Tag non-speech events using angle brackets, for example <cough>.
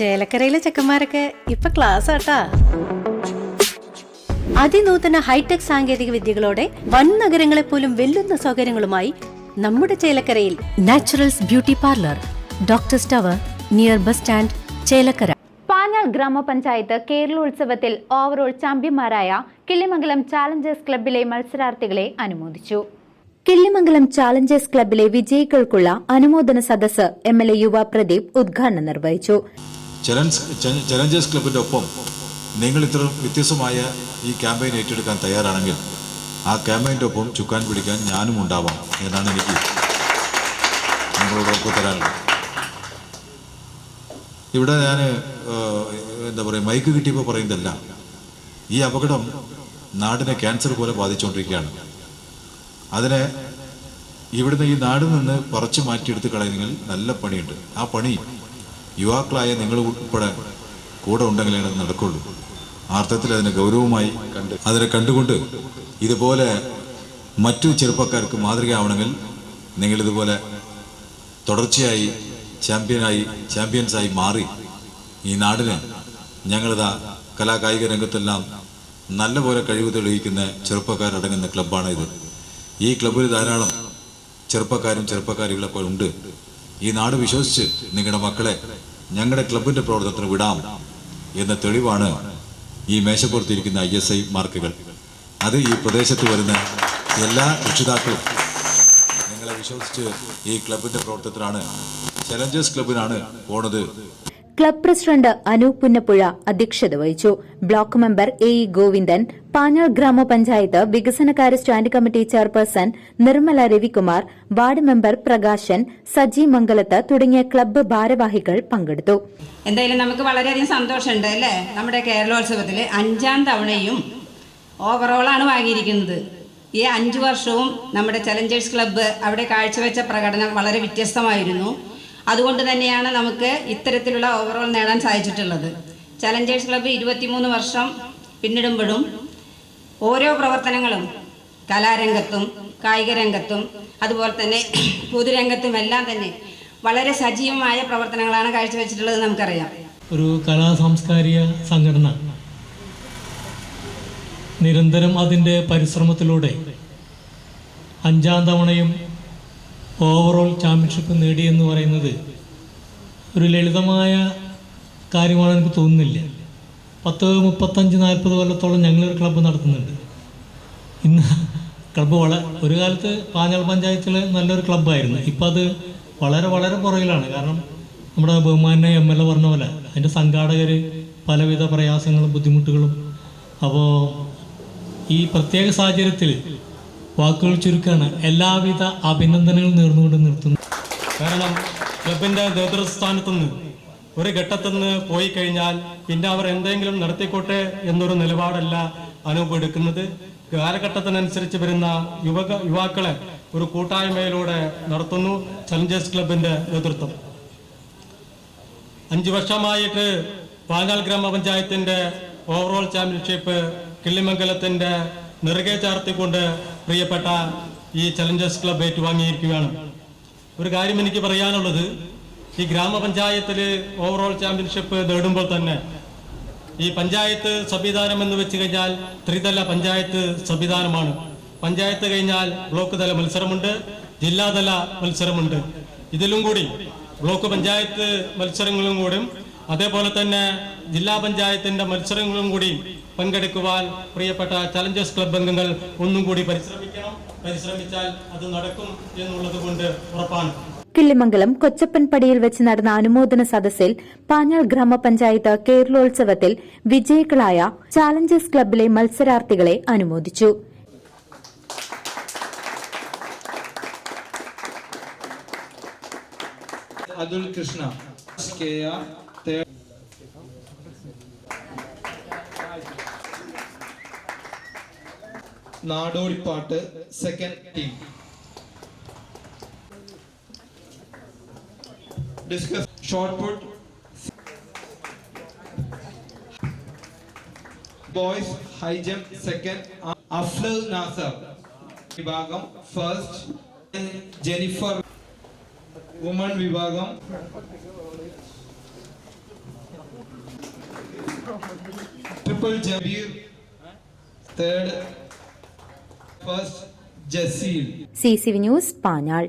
ചേലക്കരയിലെ ചെക്കന്മാരൊക്കെ ഇപ്പൊ ക്ലാസ് ആട്ടാ. അതിനൂതന ഹൈടെക് സാങ്കേതിക വിദ്യകളോടെ വൻ നഗരങ്ങളെ പോലും വെല്ലുന്ന സൗകര്യങ്ങളുമായി നമ്മുടെ ചേലക്കരയിൽ naturals beauty parlour doctor tower near bus stand Chelakkara. Panjal ഗ്രാമപഞ്ചായത്ത് കേരളോത്സവത്തിൽ ഓവറോൾ ചാമ്പ്യന്മാരായ കിള്ളിമംഗലം ചാലഞ്ചേഴ്സ് ക്ലബിലെ മത്സരാർത്ഥികളെ അനുമോദിച്ചു. കിള്ളിമംഗലം ചാലഞ്ചേഴ്സ് ക്ലബിലെ വിജയികൾക്കുള്ള അനുമോദന സദസ്സ് എം എൽ എ യുവ പ്രദീപ് ഉദ്ഘാടനം നിർവഹിച്ചു. ചലഞ്ച് ചലഞ്ചേഴ്സ് ക്ലബിന്റെ ഒപ്പം നിങ്ങൾ ഇത്ര വ്യത്യസ്തമായ ഈ ക്യാമ്പയിൻ ഏറ്റെടുക്കാൻ തയ്യാറാണെങ്കിൽ ആ ക്യാമ്പയിന്റെ ഒപ്പം ചുക്കാൻ പിടിക്കാൻ ഞാനും ഉണ്ടാവാം എന്നാണ് എനിക്ക് നിങ്ങളോട് ഉറപ്പ് തരാനുള്ളത്. ഇവിടെ ഞാൻ എന്താ പറയുക മൈക്ക് കിട്ടിയപ്പോൾ പറയുന്നതല്ല ഈ അപകടം നാടിനെ ക്യാൻസർ പോലെ ബാധിച്ചുകൊണ്ടിരിക്കുകയാണ് അതിനെ ഇവിടുന്ന് ഈ നാടിൽ നിന്ന് പറിച്ചു മാറ്റിയെടുത്ത് കളയുന്നെങ്കിൽ നല്ല പണിയുണ്ട്. ആ പണി യുവാക്കളായ നിങ്ങൾ ഉൾപ്പെടെ കൂടെ ഉണ്ടെങ്കിലേ അത് നടക്കുള്ളൂ. അർത്ഥത്തിൽ അതിനെ ഗൗരവമായി കണ്ട് അതിനെ കണ്ടുകൊണ്ട് ഇതുപോലെ മറ്റു ചെറുപ്പക്കാർക്ക് മാതൃകയാവണമെങ്കിൽ നിങ്ങൾ ഇതുപോലെ തുടർച്ചയായി ചാമ്പ്യനായി ചാമ്പ്യൻസായി മാറി ഈ നാടിന് ഞങ്ങളിതാ കലാകായിക രംഗത്തെല്ലാം നല്ലപോലെ കഴിവ് തെളിയിക്കുന്ന ചെറുപ്പക്കാരടങ്ങുന്ന ക്ലബ്ബാണ് ഇത് ഈ ക്ലബ്ബിൽ ധാരാളം ചെറുപ്പക്കാരും ചെറുപ്പക്കാരികളൊക്കെ ഉണ്ട്. ഈ നാട് വിശ്വസിച്ച് നിങ്ങളുടെ മക്കളെ ഞങ്ങളുടെ ക്ലബിന്റെ പ്രവർത്തനത്തിന് വിടാം എന്ന തെളിവാണ് ഈ മേശപ്പുറത്തിരിക്കുന്ന ഐ എസ് ഐ മാർക്കുകൾ. അത് ഈ പ്രദേശത്ത് വരുന്ന എല്ലാ രക്ഷിതാക്കളും നിങ്ങളെ വിശ്വസിച്ച് ഈ ക്ലബിന്റെ പ്രവർത്തനത്തിനാണ് ചലഞ്ചേഴ്സ് ക്ലബിനാണ് പോണത്. ക്ലബ് പ്രസിഡന്റ് അനൂപ് പുന്നപ്പുഴ അധ്യക്ഷത വഹിച്ചു. Block member A E Govindan Panjal ഗ്രാമപഞ്ചായത്ത് വികസനകാര്യ stand committee chairperson Nirmala Ravikumar ward member Prakashan Saji Mangalath തുടങ്ങിയ ക്ലബ്ബ് ഭാരവാഹികൾ പങ്കെടുത്തു. എന്തായാലും നമുക്ക് വളരെയധികം സന്തോഷമുണ്ട് അല്ലേ? നമ്മുടെ കേരളോത്സവത്തിൽ അഞ്ചാം തവണയും ഓവറോൾ ആണ് വാങ്ങിയിരിക്കുന്നത്. ഈ അഞ്ചു വർഷവും നമ്മുടെ ചലഞ്ചേഴ്സ് ക്ലബ്ബ് അവിടെ കാഴ്ചവെച്ച പ്രകടനം വളരെ വ്യത്യസ്തമായിരുന്നു. അതുകൊണ്ട് തന്നെയാണ് നമുക്ക് ഇത്തരത്തിലുള്ള ഓവറോൾ നേടാൻ സാധിച്ചിട്ടുള്ളത്. ചലഞ്ചേഴ്സ് ക്ലബ്ബ് ഇരുപത്തിമൂന്ന് വർഷം പിന്നിടുമ്പോഴും ഓരോ പ്രവർത്തനങ്ങളും കലാരംഗത്തും കായിക രംഗത്തും അതുപോലെ തന്നെ <clears throat> പൊതുരംഗത്തും എല്ലാം തന്നെ വളരെ സജീവമായ പ്രവർത്തനങ്ങളാണ് കാഴ്ചവെച്ചിട്ടുള്ളത് നമുക്കറിയാം. ഒരു കലാ സാംസ്കാരിക സംഘടന നിരന്തരം അതിന്റെ പരിശ്രമത്തിലൂടെ അഞ്ചാം തവണയും ഓവറോൾ ചാമ്പ്യൻഷിപ്പ് നേടിയെന്ന് പറയുന്നത് ഒരു ലളിതമായ കാര്യമാണെന്ന് എനിക്ക് തോന്നുന്നില്ല. പത്ത് മുപ്പത്തഞ്ച് നാൽപ്പത് കൊല്ലത്തോളം ഞങ്ങളൊരു ക്ലബ്ബ് നടത്തുന്നുണ്ട്. ഇന്ന് ക്ലബ്ബ് വള ഒരു കാലത്ത് പാഞ്ഞാൾ പഞ്ചായത്തിൽ നല്ലൊരു ക്ലബ്ബായിരുന്നു ഇപ്പം അത് വളരെ വളരെ പുറകിലാണ്. കാരണം നമ്മുടെ ബഹുമാനെ എം എൽ എ പറഞ്ഞ പോലെ അതിന്റെ സംഘാടകർ പലവിധ പ്രയാസങ്ങളും ബുദ്ധിമുട്ടുകളും. അപ്പോൾ ഈ പ്രത്യേക സാഹചര്യത്തിൽ വാക്കുകൾ ചുരുക്കാണ് എല്ലാവിധ അഭിനന്ദനങ്ങളും നേർന്നുകൊണ്ട് നിർത്തുന്നു. കാരണം ക്ലബിന്റെ നേതൃസ്ഥാനത്തുനിന്ന് ഒരു ഘട്ടത്തിൽ നിന്ന് പോയി കഴിഞ്ഞാൽ പിന്നെ അവർ എന്തെങ്കിലും നടത്തിക്കോട്ടെ എന്നൊരു നിലപാടല്ല അനൂപ് എടുക്കുന്നത്. കാലഘട്ടത്തിനനുസരിച്ച് വരുന്ന യുവ യുവാക്കളെ ഒരു കൂട്ടായ്മയിലൂടെ നടത്തുന്നു ചലഞ്ചേഴ്സ് ക്ലബിന്റെ നേതൃത്വം. അഞ്ചു വർഷമായിട്ട് പാഞ്ഞാൽ ഗ്രാമപഞ്ചായത്തിന്റെ ഓവറോൾ ചാമ്പ്യൻഷിപ്പ് കിള്ളിമംഗലത്തിന്റെ നെറുകെ ചാർത്തിക്കൊണ്ട് പ്രിയപ്പെട്ട ഈ ചലഞ്ചേഴ്സ് ക്ലബ് ഏറ്റുവാങ്ങിയിരിക്കുകയാണ്. ഒരു കാര്യം എനിക്ക് പറയാനുള്ളത്. ഈ ഗ്രാമപഞ്ചായത്തിൽ ഓവറോൾ ചാമ്പ്യൻഷിപ്പ് നേടുമ്പോൾ തന്നെ ഈ പഞ്ചായത്ത് സംവിധാനം എന്ന് വെച്ച് കഴിഞ്ഞാൽ ത്രിതല പഞ്ചായത്ത് സംവിധാനമാണ്. പഞ്ചായത്ത് കഴിഞ്ഞാൽ ബ്ലോക്ക് തല മത്സരമുണ്ട് ജില്ലാതല മത്സരമുണ്ട്. ഇതിലും കൂടി ബ്ലോക്ക് പഞ്ചായത്ത് മത്സരങ്ങളും കൂടി. അതേപോലെ തന്നെ ജില്ലാ പഞ്ചായത്തിന്റെ മത്സരങ്ങളും കൂടി പങ്കെടുക്കുവാൻ പ്രിയപ്പെട്ട ചലഞ്ചേഴ്സ് ക്ലബ് അംഗങ്ങൾ ഒന്നും കൂടി പരിശ്രമിക്കണം. പരിശ്രമിച്ചാൽ അത് നടക്കും എന്നുള്ളത് കൊണ്ട് ഉറപ്പാണ്. കിള്ളിമംഗലം കൊച്ചപ്പൻപടിയിൽ വെച്ച് നടന്ന അനുമോദന സദസ്സിൽ പാഞ്ഞാൾ ഗ്രാമപഞ്ചായത്ത് കേരളോത്സവത്തിൽ വിജയികളായ ചാലഞ്ചേഴ്സ് ക്ലബ്ബിലെ മത്സരാർത്ഥികളെ അനുമോദിച്ചു. Athul Krishna K നാടോടിപ്പാട്ട് second team Discus short put boys high jump second Afzal Nasar വിഭാഗം ഫസ്റ്റ് ജെനിഫർ വുമൺ വിഭാഗം Triple Jabir. Third, first Jasil. C C V news Panjal